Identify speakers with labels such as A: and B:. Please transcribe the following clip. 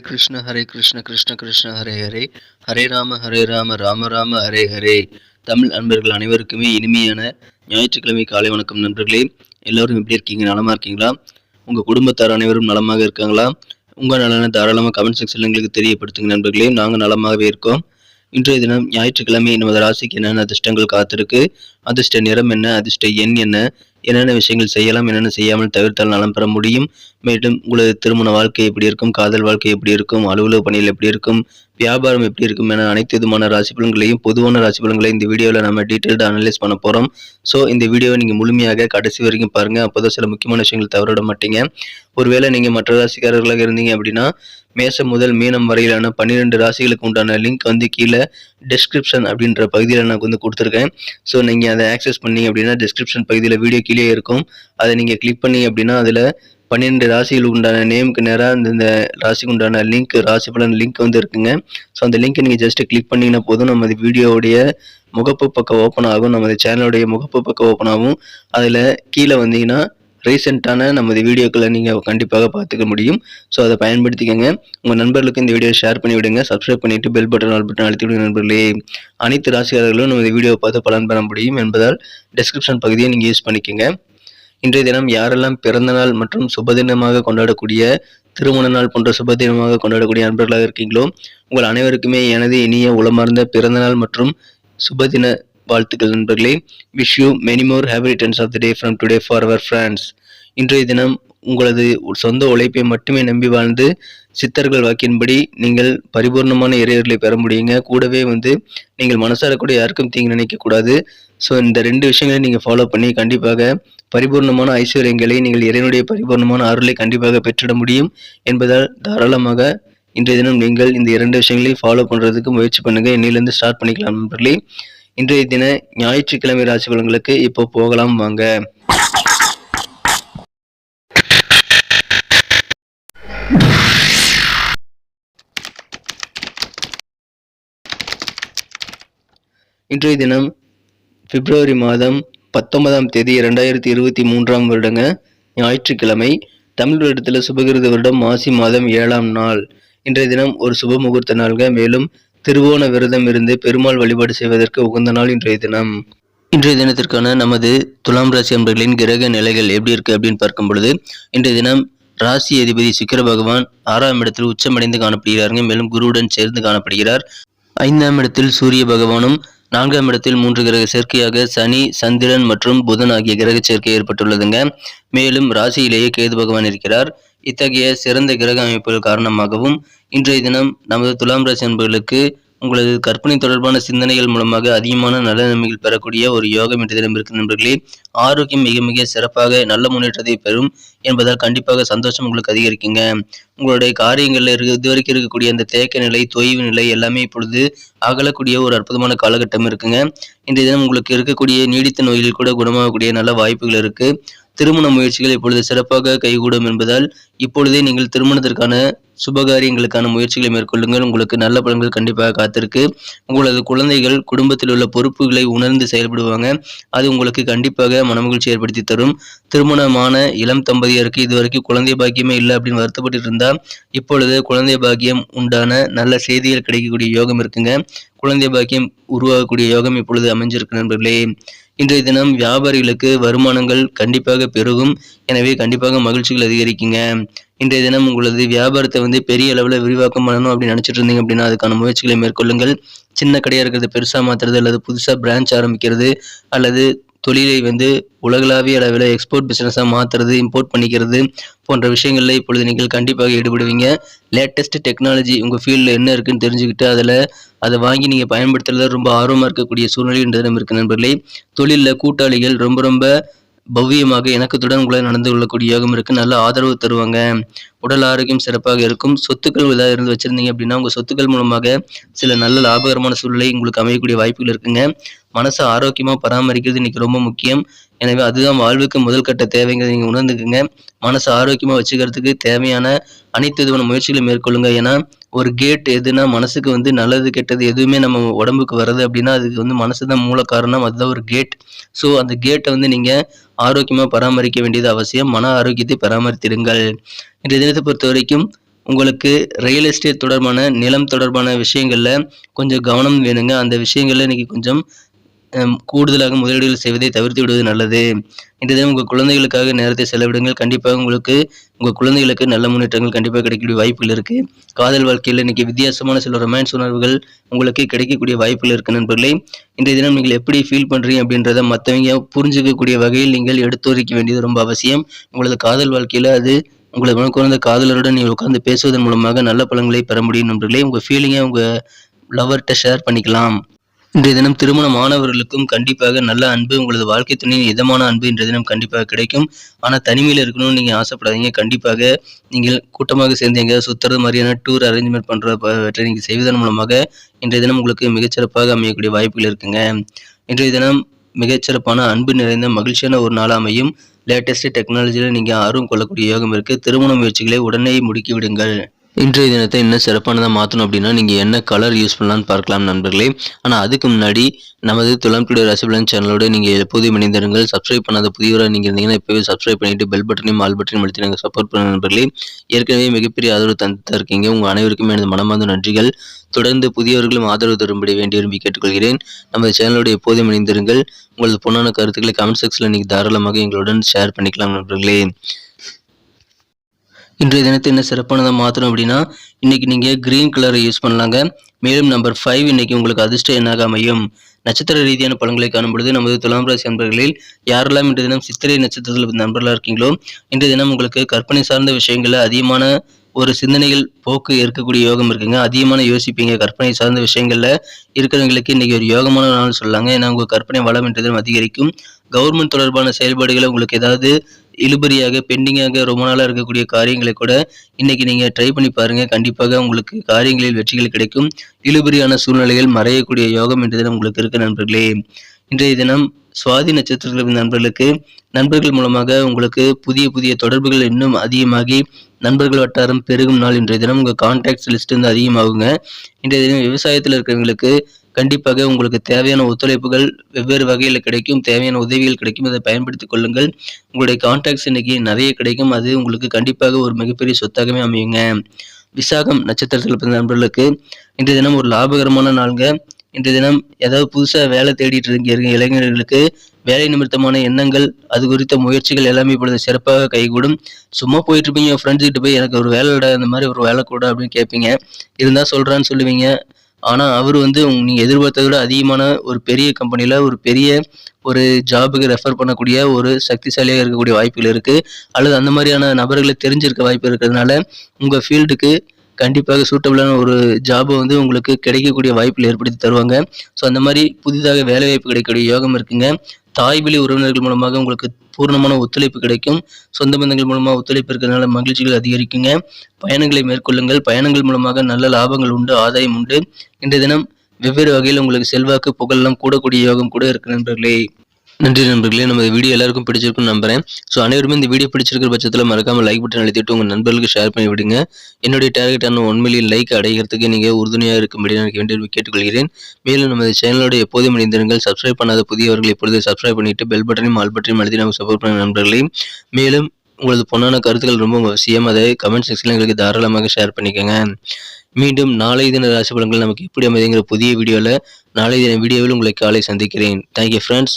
A: கிருஷ்ண ஹரே கிருஷ்ண கிருஷ்ண கிருஷ்ண ஹரே ஹரே ஹரே ராம ஹரே ராம ராம ராம ஹரே ஹரே தமிழ் அன்பர்கள் அனைவருக்குமே இனிமையான ஞாயிற்றுக்கிழமை காலை வணக்கம் நண்பர்களே. எல்லோரும் எப்படி இருக்கீங்க? நலமா இருக்கீங்களா? உங்கள் குடும்பத்தார் அனைவரும் நலமாக இருக்காங்களா? உங்கள் நலனை தாராளமாக கமெண்ட் செக்ஷனில் எங்களுக்கு தெரியப்படுத்துங்க நண்பர்களே. நாங்கள் நலமாகவே இருக்கோம். இன்றைய தினம் ஞாயிற்றுக்கிழமை நமது ராசிக்கு என்னென்ன அதிர்ஷ்டங்கள் காத்திருக்கு? அதிர்ஷ்ட நிறம் என்ன? அதிர்ஷ்ட எண் என்ன? என்னென்ன விஷயங்கள் செய்யலாம் என்னென்ன செய்யாமல் தவிர்த்தால் நலம் பெற முடியும். மேலும் உங்களது திருமண வாழ்க்கை எப்படி இருக்கும் காதல் வாழ்க்கை எப்படி இருக்கும் அலுவலக பணியில் எப்படி இருக்கும் வியாபாரம் எப்படி இருக்கும் என அனைத்து விதமான ராசி பலன்களையும் பொதுவான ராசி பலன்களையும் இந்த வீடியோவில் நம்ம டீட்டெயில்டாக அனலைஸ் பண்ண போகிறோம் ஸோ இந்த வீடியோவை நீங்கள் முழுமையாக கடைசி வரைக்கும் பாருங்கள் அப்போதான் சில முக்கியமான விஷயங்கள் தவறிட மாட்டீங்க. ஒருவேளை நீங்கள் மற்ற ராசிக்காரர்களாக இருந்தீங்க அப்படின்னா மேசம் முதல் மீனம் வரையிலான பன்னிரெண்டு ராசிகளுக்கு உண்டான லிங்க் வந்து கீழே டிஸ்கிரிப்ஷன் அப்படின்ற பகுதியில் நான் வந்து கொடுத்துருக்கேன். ஸோ நீங்கள் அதை ஆக்சஸ் பண்ணீங்க அப்படின்னா டிஸ்கிரிப்ஷன் பகுதியில் வீடியோ கீழே இருக்கும். அதை நீங்கள் கிளிக் பண்ணீங்க அப்படின்னா அதில் பன்னிரெண்டு ராசிகளுக்கு உண்டான நேமுக்கு நேராக இந்த இந்த ராசிக்கு உண்டான லிங்க் ராசி பலன் லிங்க் வந்து இருக்குங்க. ஸோ அந்த லிங்க்கை நீங்கள் ஜஸ்ட் கிளிக் பண்ணிங்கன்னா போதும். நமது வீடியோவுடைய முகப்பு பக்கம் ஓப்பன் ஆகும். நமது சேனலுடைய முகப்பு பக்கம் ஓப்பன் ஆகும். அதில் கீழே வந்தீங்கன்னா ரீசெண்டான நமது வீடியோக்களை நீங்கள் கண்டிப்பாக பார்த்துக்க முடியும். ஸோ அதை பயன்படுத்திக்கங்க. உங்கள் நண்பர்களுக்கு இந்த வீடியோ ஷேர் பண்ணி விடுங்க. சப்ஸ்கிரைப் பண்ணிவிட்டு பெல் பட்டன் ஆல் பட்டன் அழுத்தி விடுங்க நண்பர்களே. அனைத்து ராசியாளர்களும் நமது வீடியோவை பார்த்து பலன் பெற முடியும் என்பதால் டிஸ்கிரிப்ஷன் பகுதியை நீங்கள் யூஸ் பண்ணிக்கோங்க. இன்றைய தினம் யாரெல்லாம் பிறந்த நாள் மற்றும் சுபதினமாக கொண்டாடக்கூடிய திருமண நாள் போன்ற சுபதினமாக கொண்டாடக்கூடிய நண்பர்களாக இருக்கீங்களோ உங்கள் அனைவருக்குமே எனது இனிய உளமார்ந்த பிறந்த நாள் மற்றும் சுபதின வாழ்த்துக்கள் நண்பர்களே. Wish you many more happy returns of the day from today for our friends இன்றைய தினம் உங்களது சொந்த உழைப்பை மட்டுமே நம்பி வாழ்ந்து சித்தர்கள் வாக்கின்படி நீங்கள் பரிபூர்ணமான இறையர்களை பெற முடியுங்க. கூடவே வந்து நீங்கள் மனசார கூட யாருக்கும் தீங்கு நினைக்கக்கூடாது ஸோ இந்த ரெண்டு விஷயங்களையும் நீங்கள் ஃபாலோ பண்ணி கண்டிப்பாக பரிபூர்ணமான ஐஸ்வர்யங்களை நீங்கள் இறைவனுடைய பரிபூர்ணமான அருளை கண்டிப்பாக பெற்றிட முடியும் என்பதால் தாராளமாக இன்றைய தினம் நீங்கள் இந்த இரண்டு விஷயங்களையும் ஃபாலோ பண்ணுறதுக்கு முயற்சி பண்ணுங்கள் என்னையிலேருந்து ஸ்டார்ட் பண்ணிக்கலாம் நண்பர்களே. இன்றைய தின ஞாயிற்றுக்கிழமை ராசி பலன்களுக்கு இப்போ போகலாம் வாங்க. இன்றைய தினம் பிப்ரவரி மாதம் பத்தொன்பதாம் தேதி இரண்டாயிரத்தி இருபத்தி மூன்றாம் வருடங்க. ஞாயிற்றுக்கிழமை தமிழ் வருடத்தில் சுபகிருத வருடம் மாசி மாதம் ஏழாம் நாள். இன்றைய தினம் ஒரு சுப முகூர்த்த நாள்க மேலும் திருவோண விரதம் இருந்து பெருமாள் வழிபாடு செய்வதற்கு உகந்த நாள் இன்றைய தினம். இன்றைய தினத்திற்கான நமது துலாம் ராசி அன்பர்களின் கிரக நிலைகள் எப்படி இருக்கு அப்படின்னு பார்க்கும் பொழுது இன்றைய தினம் ராசி அதிபதி சுக்கர பகவான் ஆறாம் இடத்தில் உச்சமடைந்து காணப்படுகிறாருங்க. மேலும் குருவுடன் சேர்ந்து காணப்படுகிறார். ஐந்தாம் இடத்தில் சூரிய பகவானும் நான்காம் இடத்தில் மூன்று கிரக சேர்க்கையாக சனி சந்திரன் மற்றும் புதன் ஆகிய கிரக சேர்க்கை ஏற்பட்டுள்ளதுங்க. மேலும் ராசியிலேயே கேது பகவான் இருக்கிறார். இத்தகைய சிறந்த கிரக அமைப்புகள் காரணமாகவும் இன்றைய தினம் நமது துலாம் ராசி அன்பர்களுக்கு உங்களது கற்பனை தொடர்பான சிந்தனைகள் மூலமாக அதிகமான நல்ல நன்மைகள் பெறக்கூடிய ஒரு யோகம் என்று தினம் நண்பர்களே. ஆரோக்கியம் மிக மிக சிறப்பாக நல்ல முன்னேற்றத்தை பெறும் என்பதால் கண்டிப்பாக சந்தோஷம் உங்களுக்கு அதிகரிக்குங்க. உங்களுடைய காரியங்களில் இருக்க இதுவரைக்கும் இருக்கக்கூடிய அந்த தேக்க நிலை தொய்வு நிலை எல்லாமே இப்பொழுது அகலக்கூடிய ஒரு அற்புதமான காலகட்டம் இருக்குங்க. இன்றைய தினம் உங்களுக்கு இருக்கக்கூடிய நீடித்த நோய்கள் கூட குணமாகக்கூடிய நல்ல வாய்ப்புகள் இருக்கு. திருமண முயற்சிகள் இப்பொழுது சிறப்பாக கைகூடும் என்பதால் இப்பொழுதே நீங்கள் திருமணத்திற்கான சுபகாரியங்களுக்கான முயற்சிகளை மேற்கொள்ளுங்கள். உங்களுக்கு நல்ல பலன்கள் கண்டிப்பாக காத்திருக்கு. உங்களது குழந்தைகள் குடும்பத்தில் உள்ள பொறுப்புகளை உணர்ந்து செயல்படுவாங்க. அது உங்களுக்கு கண்டிப்பாக மனமகிழ்ச்சி ஏற்படுத்தி தரும். திருமணமான இளம் தம்பதியருக்கு இதுவரைக்கும் குழந்தை பாக்கியமே இல்லை அப்படின்னு வருத்தப்பட்டு இருந்தா இப்பொழுது குழந்தை பாக்கியம் உண்டான நல்ல செய்திகள் கிடைக்கக்கூடிய யோகம் இருக்குங்க. குழந்தை பாக்கியம் உருவாகக்கூடிய யோகம் இப்பொழுது அமைஞ்சிருக்கு நண்பர்களே. இன்றைய தினம் வியாபாரிகளுக்கு வருமானங்கள் கண்டிப்பாக பெருகும். எனவே கண்டிப்பாக மகிழ்ச்சிகள் அதிகரிக்குங்க. இன்றைய தினம் உங்களது வியாபாரத்தை வந்து பெரிய அளவில் விரிவாக்கம் பண்ணணும் அப்படின்னு நினச்சிட்டு இருந்தீங்க அப்படின்னா அதுக்கான முயற்சிகளை மேற்கொள்ளுங்கள். சின்ன கடையாக இருக்கிறது பெருசாக மாற்றுறது அல்லது புதுசாக பிரான்ச் ஆரம்பிக்கிறது அல்லது தொழிலை வந்து உலகளாவிய அளவில் எக்ஸ்போர்ட் பிஸ்னஸாக மாற்றுறது இம்போர்ட் பண்ணிக்கிறது போன்ற விஷயங்களில் இப்பொழுது நீங்கள் கண்டிப்பாக ஈடுபடுவீங்க. லேட்டஸ்ட் டெக்னாலஜி உங்கள் ஃபீல்டில் என்ன இருக்குன்னு தெரிஞ்சுக்கிட்டு அதில் அதை வாங்கி நீங்கள் பயன்படுத்துறதுல ரொம்ப ஆர்வமாக இருக்கக்கூடிய சூழ்நிலை இந்த தினம் இருக்கு நண்பர்களே. தொழிலில் கூட்டாளிகள் ரொம்ப ரொம்ப பவ்யமாக இணக்கத்துடன் உங்களை நடந்து கொள்ளக்கூடிய யோகம் இருக்குது நல்ல ஆதரவு தருவாங்க. உடல் ஆரோக்கியம் சிறப்பாக இருக்கும். சொத்துக்கள் ஏதாவது இருந்து வச்சிருந்தீங்க அப்படின்னா உங்கள் சொத்துக்கள் மூலமாக சில நல்ல லாபகரமான சூழ்நிலை உங்களுக்கு அமையக்கூடிய வாய்ப்புகள் இருக்குங்க. மனசை ஆரோக்கியமாக பராமரிக்கிறது இன்னைக்கு ரொம்ப முக்கியம். எனவே அதுதான் வாழ்வுக்கு முதல் கட்ட தேவைங்கிறத நீங்கள் உணர்ந்துக்குங்க. மனசை ஆரோக்கியமாக வச்சுக்கிறதுக்கு தேவையான அனைத்து விதமான முயற்சிகளை மேற்கொள்ளுங்க. ஏன்னா ஒரு கேட் எதுனா மனசுக்கு வந்து நல்லது கெட்டது எதுவுமே நம்ம உடம்புக்கு வருது அப்படின்னா அதுக்கு வந்து மனசு தான் மூல காரணம். அதுதான் ஒரு கேட் ஸோ அந்த கேட்டை வந்து நீங்கள் ஆரோக்கியமாக பராமரிக்க வேண்டியது அவசியம். மன ஆரோக்கியத்தை பராமரித்திடுங்கள். இன்றைய தினத்தை பொறுத்த வரைக்கும் உங்களுக்கு ரியல் எஸ்டேட் தொடர்பான நிலம் தொடர்பான விஷயங்களில் கொஞ்சம் கவனம் வேணுங்க. அந்த விஷயங்களில் இன்றைக்கி கொஞ்சம் கூடுதலாக முதலீடுகள் செய்வதை தவிர்த்து விடுவது நல்லது. இந்த தினம் உங்கள் குழந்தைகளுக்காக நேரத்தை செலவிடுங்கள். கண்டிப்பாக உங்களுக்கு உங்கள் குழந்தைகளுக்கு நல்ல முன்னேற்றங்கள் கண்டிப்பாக கிடைக்கக்கூடிய வாய்ப்புகள் இருக்குது காதல் வாழ்க்கையில் இன்றைக்கி வித்தியாசமான சில ரொமான்ஸ் உணர்வுகள் உங்களுக்கு கிடைக்கக்கூடிய வாய்ப்புகள் இருக்குது நண்பர்களே. இன்றைய தினம் நீங்கள் எப்படி ஃபீல் பண்ணுறீங்க அப்படின்றத மற்றவங்க புரிஞ்சுக்கக்கூடிய வகையில் நீங்கள் எடுத்துரைக்க வேண்டியது ரொம்ப அவசியம். உங்களது காதல் வாழ்க்கையில் அது உங்களை மனக்குறந்த காதலருடன் நீங்கள் உட்கார்ந்து பேசுவதன் மூலமாக நல்ல பலன்களை பெற முடியும் நண்பர்களே. உங்கள் ஃபீலிங்கை உங்கள் லவர்கிட்ட ஷேர் பண்ணிக்கலாம். இன்றைய தினம் திருமண மாணவர்களுக்கும் கண்டிப்பாக நல்ல அன்பு உங்களது வாழ்க்கை துணையின் இதமான அன்பு இன்றைய தினம் கண்டிப்பாக கிடைக்கும். ஆனால் தனிமையில் இருக்கணும்னு நீங்கள் ஆசைப்படாதீங்க. கண்டிப்பாக நீங்கள் கூட்டமாக சேர்ந்து எங்கேயாவது சுற்றுறது மாதிரியான டூர் அரேஞ்ச்மெண்ட் பண்ணுறவற்றை நீங்கள் செய்வதன் மூலமாக இன்றைய தினம் உங்களுக்கு மிகச்சிறப்பாக அமையக்கூடிய வாய்ப்புகள் இருக்குங்க. இன்றைய தினம் மிகச்சிறப்பான அன்பு நிறைந்த மகிழ்ச்சியான ஒரு நாள் அமையும். லேட்டஸ்ட் டெக்னாலஜியில் நீங்கள் ஆர்வம் கொள்ளக்கூடிய யோகம் இருக்குது திருமண முயற்சிகளை உடனே முடுக்கிவிடுங்கள். இன்றைய தினத்தை என்ன சிறப்பானதாக மாற்றணும் அப்படின்னா நீங்கள் என்ன கலர் யூஸ் பண்ணலாம்னு பார்க்கலாம் நண்பர்களே. ஆனால் அதுக்கு முன்னாடி நமது துளம் டுடே ரசிபலன் சேனலோட நீங்கள் எப்போதும் இணைந்திருங்கள். சப்ஸ்கிரைப் பண்ணாத புதியவராக நீங்கள் இருந்தீங்கன்னா இப்போவே சப்ஸ்கிரைப் பண்ணிட்டு பெல் பட்டனையும் ஆல் பட்டனையும் அழுத்தி நாங்கள் சப்போர்ட் பண்ண நண்பர்களே. ஏற்கனவே மிகப்பெரிய ஆதரவு தந்து இருக்கீங்க. உங்கள் அனைவருக்கும் எனது மனமார்ந்த நன்றிகள். தொடர்ந்து புதியவர்களும் ஆதரவு தரும்படி வேண்டி விரும்பி கேட்டுக்கொள்கிறேன். நமது சேனலோட எப்போதும் இணைந்திருங்கள். உங்களது பொண்ணான கருத்துக்களை கமெண்ட் செக்ஷனில் நீங்கள் தாராளமாக எங்களுடன் ஷேர் பண்ணிக்கலாம் நண்பர்களே. இன்றைய தினத்தை என்ன சிறப்பானதாக மாற்றணும் அப்படின்னா இன்னைக்கு நீங்கள் க்ரீன் கலரை யூஸ் பண்ணலாங்க. மேலும் நம்பர் ஃபைவ் இன்னைக்கு உங்களுக்கு அதிர்ஷ்ட எண்ணாக அமையும்? நட்சத்திர ரீதியான பலன்களை காணும் பொழுது நமது துலாம் ராசி நண்பர்களில் யாரெல்லாம் இன்றைய தினம் சித்திரை நட்சத்திரத்தில் நண்பர்களாக இருக்கீங்களோ இன்றைய தினம் உங்களுக்கு கற்பனை சார்ந்த விஷயங்களில் அதிகமான ஒரு சிந்தனைகள் போக்கு இருக்கக்கூடிய யோகம் இருக்குங்க. அதிகமான யோசிப்பீங்க. கற்பனை சார்ந்த விஷயங்கள்ல இருக்கிறவங்களுக்கு இன்னைக்கு ஒரு யோகமான நாள் சொல்லலாங்க. ஏன்னா உங்க கற்பனை வளம் என்றதும் அதிகரிக்கும். கவர்மெண்ட் தொடர்பான செயல்பாடுகளை உங்களுக்கு ஏதாவது இழுபறியாக பெண்டிங்காக ரொம்ப நாளாக இருக்கக்கூடிய காரியங்களை கூட இன்னைக்கு நீங்கள் ட்ரை பண்ணி பாருங்க. கண்டிப்பாக உங்களுக்கு காரியங்களில் வெற்றிகள் கிடைக்கும். இழுபறியான சூழ்நிலைகள் மறையக்கூடிய யோகம் இன்றைய உங்களுக்கு இருக்க நண்பர்களே. இன்றைய தினம் சுவாதி நட்சத்திரத்தில் நண்பர்களுக்கு நண்பர்கள் மூலமாக உங்களுக்கு புதிய புதிய தொடர்புகள் இன்னும் அதிகமாகி நண்பர்கள் வட்டாரம் பெருகும் நாள் இன்றைய தினம். உங்கள் கான்டாக்ட்ஸ் லிஸ்ட் வந்து அதிகமாகுங்க. இன்றைய தினம் விவசாயத்தில் இருக்கிறவங்களுக்கு கண்டிப்பாக உங்களுக்கு தேவையான ஒத்துழைப்புகள் வெவ்வேறு வகையில் கிடைக்கும். தேவையான உதவிகள் கிடைக்கும். அதை பயன்படுத்திக் கொள்ளுங்கள். உங்களுடைய கான்டாக்ட்ஸ் இன்னைக்கு நிறைய கிடைக்கும். அது உங்களுக்கு கண்டிப்பாக ஒரு மிகப்பெரிய சொத்தாகவே அமையுங்க. விசாகம் நட்சத்திரத்தில் பிறந்த நண்பர்களுக்கு இன்றைய தினம் ஒரு லாபகரமான நாளுங்க. இன்றைய தினம் ஏதாவது புதுசாக வேலை தேடிட்டு இருக்க இளைஞர்களுக்கு வேலை நிமித்தமான எண்ணங்கள் அது குறித்த முயற்சிகள் எல்லாமே இப்பொழுது சிறப்பாக கைகூடும். சும்மா போயிட்டு இருப்பீங்க ஃப்ரெண்ட்ஸ் கிட்ட போய் எனக்கு ஒரு வேலை இந்த மாதிரி ஒரு வேலை கூட அப்படின்னு கேட்பீங்க. இருந்தால் சொல்கிறான்னு சொல்லுவீங்க. ஆனால் அவர் வந்து உங்க- நீங்க எதிர்பார்த்ததை விட அதிகமான ஒரு பெரிய கம்பெனியில் ஒரு பெரிய ஒரு ஜாபுக்கு ரெஃபர் பண்ணக்கூடிய ஒரு சக்திசாலியாக இருக்கக்கூடிய வாய்ப்புகள் இருக்குது அல்லது அந்த மாதிரியான நபர்களை தெரிஞ்சிருக்க வாய்ப்பு இருக்கிறதுனால உங்கள் ஃபீல்டுக்கு கண்டிப்பாக சூட்டபிளான ஒரு ஜாபை வந்து உங்களுக்கு கிடைக்கக்கூடிய வாய்ப்பில் ஏற்படுத்தி தருவாங்க. ஸோ அந்த மாதிரி புதிதாக வேலைவாய்ப்பு கிடைக்கக்கூடிய யோகம் இருக்குங்க. தாய் வழி உறவினர்கள் மூலமாக உங்களுக்கு பூர்ணமான ஒத்துழைப்பு கிடைக்கும். சொந்த பந்தங்கள் மூலமாக ஒத்துழைப்பு இருக்கிறதுனால மகிழ்ச்சிகள் அதிகரிக்குங்க. பயணங்களை மேற்கொள்ளுங்கள். பயணங்கள் மூலமாக நல்ல லாபங்கள் உண்டு ஆதாயம் உண்டு. இன்றைய தினம் வெவ்வேறு வகையில் உங்களுக்கு செல்வாக்கு புகழெல்லாம் கூடக்கூடிய யோகம் கூட இருக்கு நண்பர்களே. நன்றி நண்பர்களே. நம்ம வீடியோ எல்லாருக்கும் பிடிச்சிருக்கும் நம்புறேன். ஸோ அனைவருமே இந்த வீடியோ பிடிச்சிருக்கிற பட்சத்தில் மறக்காம லைக் பட்டன் அழுத்திட்டு உங்கள் நண்பர்களுக்கு ஷேர் பண்ணி விடுங்க. என்னுடைய டார்கெட்டான ஒன் மில்லியன் லைக் அடைகிறதுக்கு நீங்கள் உறுதுணையாக இருக்கும்படி நான் வேண்டிய கேட்டுக்கொள்கிறேன். மேலும் நமது சேனலோட எப்போதும் இணைந்திருங்கள். சப்ஸ்கிரைப் பண்ணாத புதியவர்கள் இப்பொழுது சப்ஸ்கிரைப் பண்ணிட்டு பெல் பட்டனையும் ஆல் பட்டனையும் அழுத்தி நம்ம சப்போர்ட் பண்ண நண்பர்களையும் மேலும் உங்களது பொண்ணான கருத்துக்கள் ரொம்ப அவசியம். அதை கமெண்ட் செக்ஷனில் எங்களுக்கு தாராளமாக ஷேர் பண்ணிக்கோங்க. மீண்டும் நாளை தின ராசி பலன்கள் நமக்கு எப்படி அமைதிங்கிற புதிய வீடியோவில் நாளை தின வீடியோவில் உங்களை காலை சந்திக்கிறேன். Thank you friends